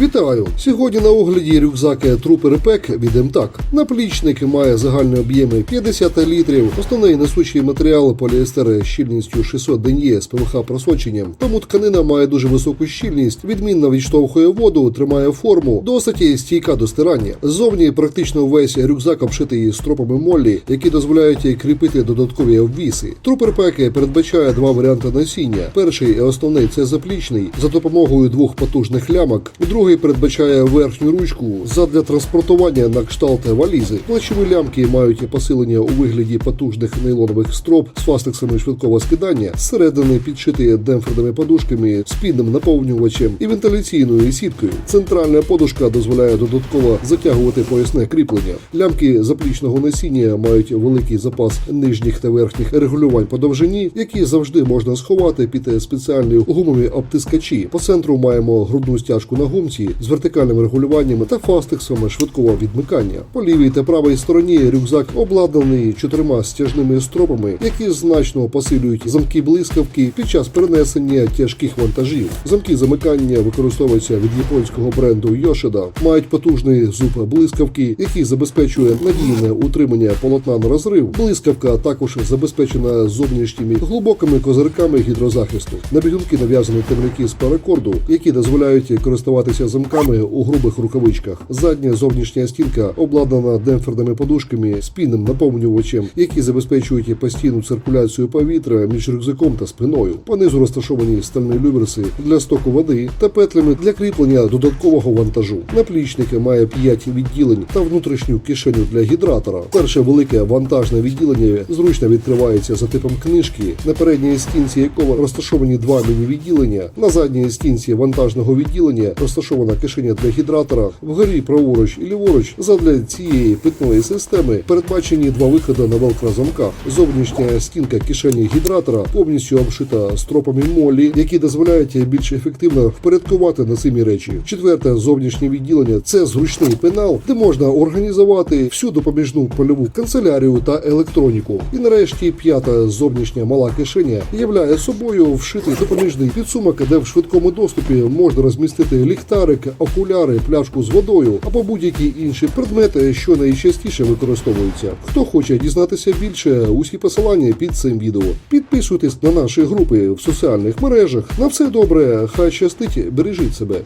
Вітаю! Сьогодні на огляді рюкзаки Trooper Pack від МТАК. Наплічник має загальні об'єми 50 літрів, основний несучий матеріал поліестер щільністю 600 ден'є з ПВХ просоченням. Тому тканина має дуже високу щільність, відмінно відштовхує воду, тримає форму, досить стійка до стирання. Ззовні практично весь рюкзак обшитий стропами моллі, які дозволяють кріпити додаткові обвіси. Trooper Pack передбачає два варіанти носіння. Перший і основний це заплічний за допомогою двох потужних лямок. Другий передбачає верхню ручку задля транспортування на кшталт валізи. Плечові лямки мають посилення у вигляді потужних нейлонових строп з фастексами швидкого скидання, зсередини підшиті демпферними подушками, спідним наповнювачем і вентиляційною сіткою. Центральна подушка дозволяє додатково затягувати поясне кріплення. Лямки заплічного носіння мають великий запас нижніх та верхніх регулювань по довжині, які завжди можна сховати під спеціальні гумові обтискачі. По центру маємо грудну стяжку на гумці з вертикальними регулюваннями та фастексами швидкого відмикання. По лівій та правій стороні рюкзак обладнаний чотирма стяжними стропами, які значно посилюють замки блискавки під час перенесення тяжких вантажів. Замки замикання використовуються від японського бренду Yoshida, мають потужний зуб блискавки, який забезпечує надійне утримання полотна на розрив. Блискавка також забезпечена зовнішніми глибокими козирками гідрозахисту. На бігунки нав'язані темляки з паракорду, які дозволяють користуватися замками у грубих рукавичках. Задня зовнішня стінка обладнана демпферними подушками з пінним наповнювачем, які забезпечують постійну циркуляцію повітря між рюкзаком та спиною. Понизу розташовані стальні люверси для стоку води та петлями для кріплення додаткового вантажу. Наплічник має 5 відділень та внутрішню кишеню для гідратора. Перше велике вантажне відділення зручно відкривається за типом книжки, на передній стінці якого розташовані два міні-відділення. На задній стінці вантажного відділення розташована кишеня для гідратора. Вгорі праворуч і ліворуч задля цієї питної системи передбачені два виходи на велкро-замках. Зовнішня стінка кишені гідратора повністю обшита стропами молі, які дозволяють більш ефективно впорядкувати носимі речі. Четверте зовнішнє відділення це зручний пенал, де можна організувати всю допоміжну польову канцелярію та електроніку. І нарешті п'ята зовнішня мала кишеня являє собою вшитий допоміжний підсумок, де в швидкому доступі можна розмістити ліхтарик, окуляри, пляшку з водою або будь-які інші предмети, що найчастіше використовуються. Хто хоче дізнатися більше, усі посилання під цим відео. Підписуйтесь на наші групи в соціальних мережах. На все добре, хай щастить, бережіть себе.